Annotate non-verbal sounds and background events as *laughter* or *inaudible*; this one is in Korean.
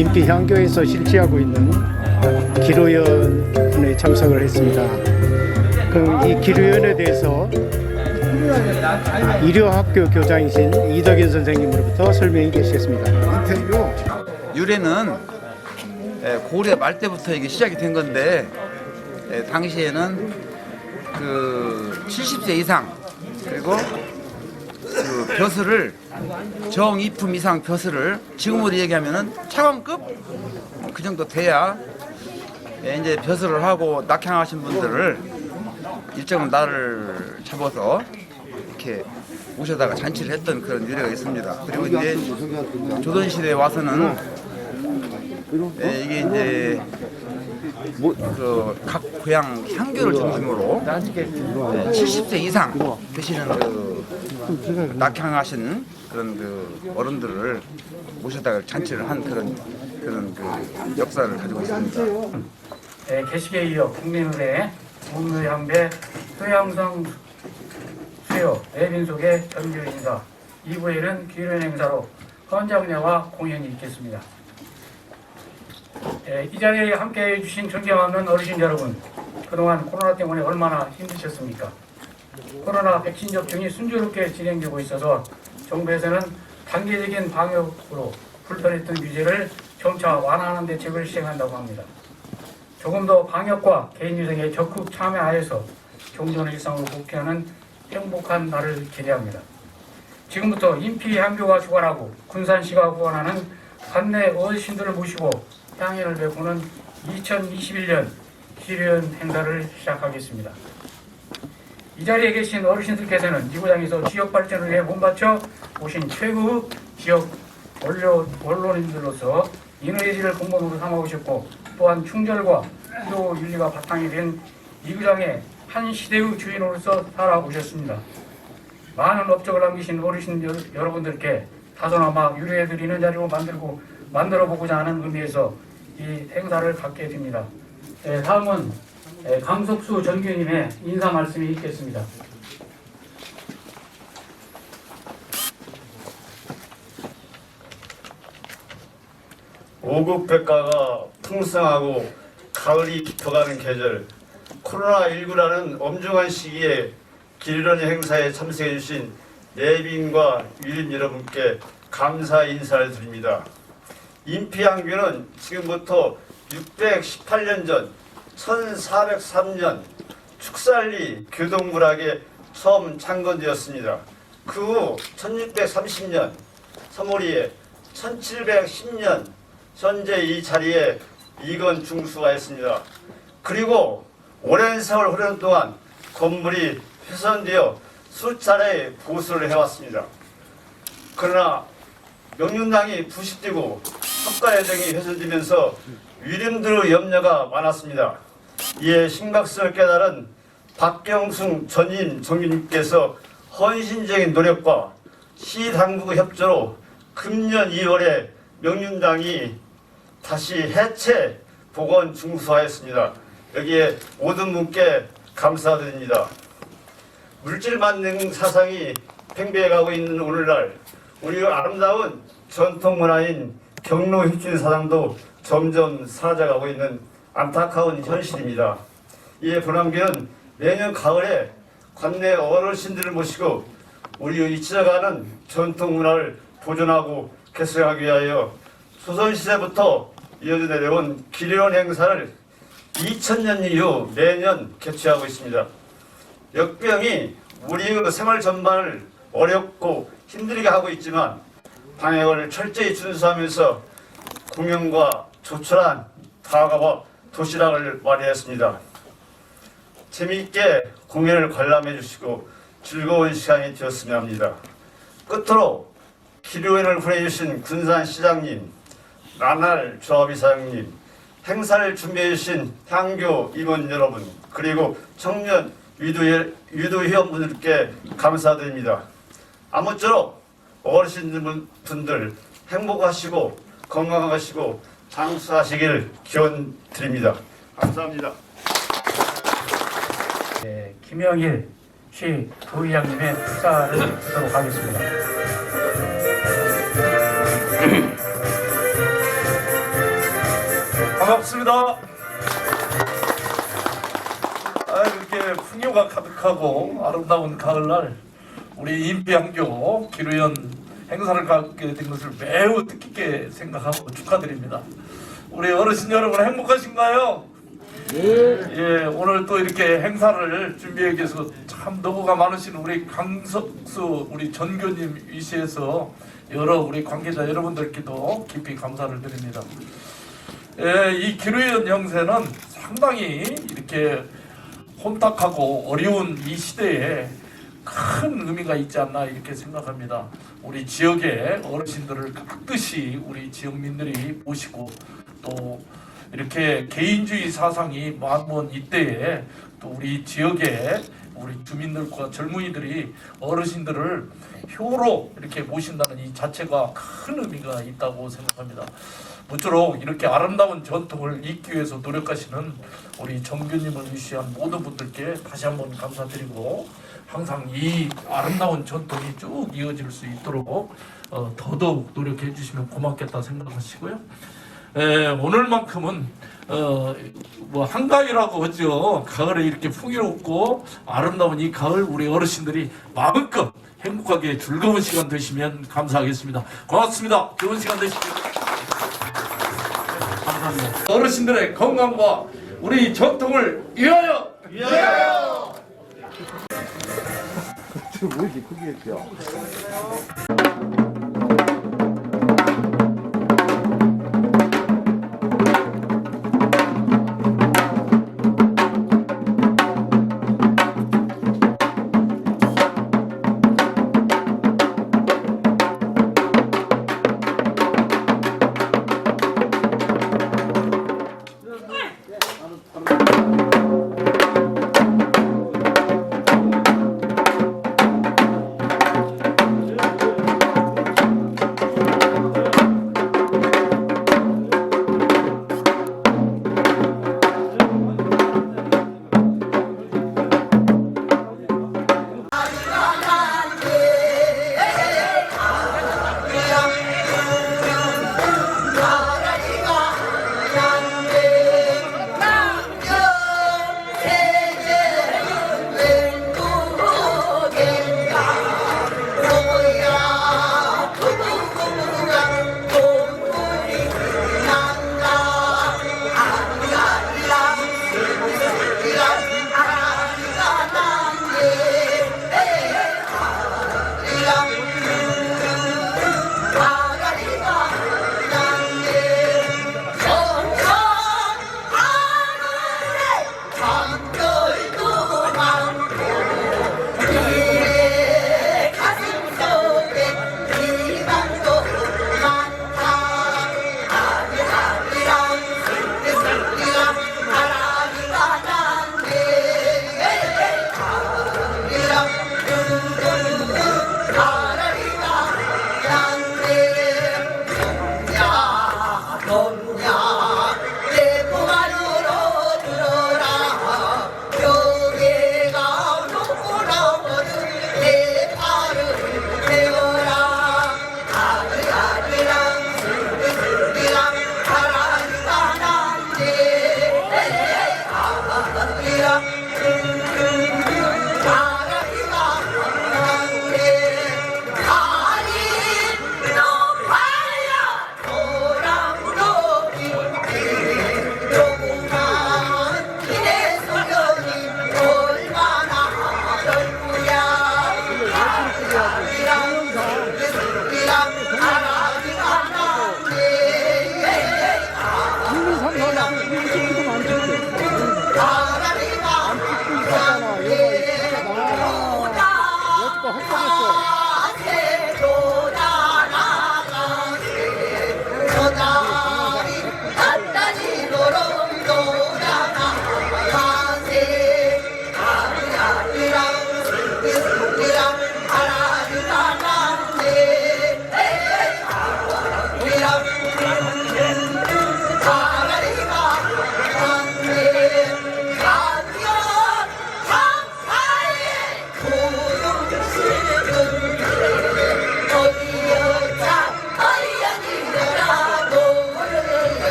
인피 향교에서 실시하고 있는 기로연에 참석을 했습니다. 그이 기로연에 대해서 의료학교 교장이신 이덕현 선생님으로부터 설명이 계시겠습니다. 유래는 예, 고려 말 때부터 이게 시작이 된 건데 예, 당시에는 그 70세 이상 그리고 그 벼슬을 정이품 이상 벼슬을 지금으로 얘기하면은 차관급 그 정도 돼야 예, 이제 벼슬을 하고 낙향하신 분들을 일정한 날을 잡아서 이렇게 모셔다가 잔치를 했던 그런 유래가 있습니다. 그리고 이제 조선 시대에 와서는 네, 이게 이제 그 각 고향 향교를 중심으로 네, 70세 이상 되시는 그 낙향하신 그런 그 어른들을 모셔다가 잔치를 한 그런 그런 그 역사를 가지고 있습니다. 네, 개식에 이어 국민의회, 문무향배, 토양성 수요, 내빈속의 전교 인사, 2부에는 기련 행사로 헌장례와 공연이 있겠습니다. 예, 이 자리에 함께 해 주신 존경하는 어르신 여러분, 그동안 코로나 때문에 얼마나 힘드셨습니까? 코로나 백신 접종이 순조롭게 진행되고 있어서 정부에서는 단계적인 방역으로 불편했던 규제를 점차 완화하는 대책을 시행한다고 합니다. 조금 더 방역과 개인위생에 적극 참여하여서 경존의 일상으로 복귀하는 행복한 날을 기대합니다. 지금부터 인피 향교가 주관하고 군산시가 후원하는 관내 어르신들을 모시고 향연을 베푸는 2021년 기련 행사를 시작하겠습니다. 이 자리에 계신 어르신들께서는 지구장에서 지역 발전을 위해 몸바쳐 오신 최고 지역 원로, 원로님들로서 인의지를 근본으로 삼아오셨고 또한 충절과 또 윤리가 바탕이 된 이구장의 한 시대의 주인으로서 살아오셨습니다. 많은 업적을 남기신 어르신 여- 여러분들께 다소나마 유래해드리는 자리로 만들고 만들어 보고자 하는 의미에서 이 행사를 갖게 됩니다. 네, 다음은 네, 강석수 전교님의 인사 말씀이 있겠습니다. 오급 백과가 풍성하고 가을이 깊어가는 계절 코로나19라는 엄중한 시기에 기르는 행사에 참석해 주신 내빈과 유린 여러분께 감사 인사를 드립니다. 인피항교는 지금부터 618년 전 1403년 축살리 교동굴학에 처음 창건되었습니다. 그 후 1630년 3월이에 1710년 현재 이 자리에 이건 중수하였습니다. 그리고 오랜 세월 흐르는 동안 건물이 훼손되어 수차례 보수를 해왔습니다. 그러나 명륜당이 부식되고 석가예정이 훼손되면서 위림들의 염려가 많았습니다. 이에 심각성을 깨달은 박경승 전임 정규님께서 헌신적인 노력과 시당국의 협조로 금년 2월에 명륜당이 다시 해체 복원 중수하였습니다. 여기에 모든 분께 감사드립니다. 물질 만능 사상이 팽배해가고 있는 오늘날 우리 아름다운 전통 문화인 경로 휘진 사상도 점점 사라져가고 있는 안타까운 현실입니다. 이에 분함교는 매년 가을에 관내 어르신들을 모시고 우리 잊혀가는 전통 문화를 보존하고 개선하기 위하여 조선시대부터 이어져 내려온 기려원 행사를 2000년 이후 매년 개최하고 있습니다. 역병이 우리의 생활 전반을 어렵고 힘들게 하고 있지만 방역을 철저히 준수하면서 공연과 조촐한 다가와 도시락을 마련했습니다. 재미있게 공연을 관람해 주시고 즐거운 시간이 되었으면 합니다. 끝으로 기료회를 보내주신 군산 시장님, 나날 조합이사장님, 행사를 준비해 주신 향교 임원 여러분, 그리고 청년 유도, 유도회원분들께 감사드립니다. 아무쪼록 어르신들 분들 행복하시고 건강하시고 장수하시길 기원 드립니다. 감사합니다. 네, 김영일 시 도의장님의 축사를 듣도록 하겠습니다. *clears throat* 반갑습니다. 아, 이렇게 풍요가 가득하고 아름다운 가을날 우리 임피양교 기루연 행사를 갖게 된 것을 매우 뜻깊게 생각하고 축하드립니다. 우리 어르신 여러분 행복하신가요? 예, 오늘 또 이렇게 행사를 준비해 주셔서 참 노고가 많으신 우리 강석수 우리 전교님 위시해서 여러 우리 관계자 여러분들께도 깊이 감사를 드립니다. 예, 이 기루연 형세는 상당히 이렇게 혼탁하고 어려운 이 시대에 큰 의미가 있지 않나 이렇게 생각합니다. 우리 지역의 어르신들을 깍듯이 우리 지역민들이 모시고 또 이렇게 개인주의 사상이 많은 이때에 또 우리 지역의 우리 주민들과 젊은이들이 어르신들을 효로 이렇게 모신다는 이 자체가 큰 의미가 있다고 생각합니다. 모쪼록 이렇게 아름다운 전통을 잇기 위해서 노력하시는 우리 정규님을 위시한 모든 분들께 다시 한번 감사드리고 항상 이 아름다운 전통이 쭉 이어질 수 있도록 어, 더더욱 노력해 주시면 고맙겠다 생각하시고요. 에, 오늘만큼은 어, 뭐 한가위라고 하죠. 가을에 이렇게 풍요롭고 아름다운 이 가을 우리 어르신들이 마음껏 행복하게 즐거운 시간 되시면 감사하겠습니다. 고맙습니다. 좋은 시간 되십시오. 감사합니다. 어르신들의 건강과 우리 전통을 위하여! 왜 이렇게 크게 했죠?